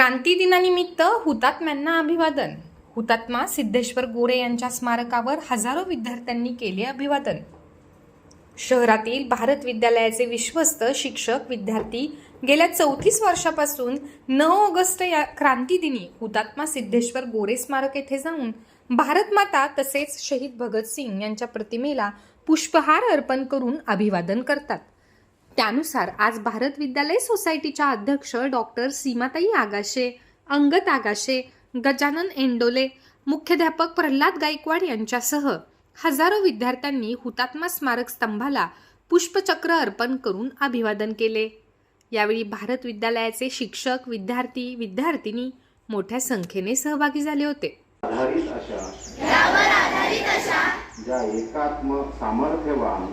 क्रांती दिनानिमित्त हुतात्म्यांना अभिवादन. हुतात्मा सिद्धेश्वर गोरे यांच्या स्मारकावर हजारो विद्यार्थ्यांनी केले अभिवादन. शहरातील भारत विद्यालयाचे विश्वस्त शिक्षक विद्यार्थी गेल्या चौतीस वर्षापासून नऊ ऑगस्ट या क्रांतीदिनी हुतात्मा सिद्धेश्वर गोरे स्मारक येथे जाऊन भारतमाता तसेच शहीद भगतसिंग यांच्या प्रतिमेला पुष्पहार अर्पण करून अभिवादन करतात. त्यानुसार आज भारत विद्यालय सोसायटीच्या अध्यक्ष डॉक्टर सीमाताई आगाशे अंगत आगाशे गजानन एंडोले मुख्याध्यापक प्रल्हाद गायकवाड यांच्यासह हजारो विद्यार्थ्यांनी हुतात्मा स्मारक स्तंभाला पुष्पचक्र अर्पण करून अभिवादन केले. यावेळी भारत विद्यालयाचे शिक्षक विद्यार्थी विद्यार्थिनी मोठ्या संख्येने सहभागी झाले होते. आधारित अशा ज्या एकात्म सामर्थ्यवान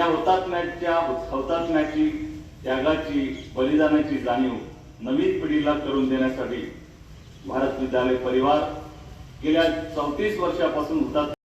या हुतात्म्याच्या हौतात्म्याची त्यागाची बलिदानाची जाणीव नवीन पिढीला करून देण्यासाठी भारत विद्यालय परिवार गेल्या चौतीस वर्षापासून हुतात्मा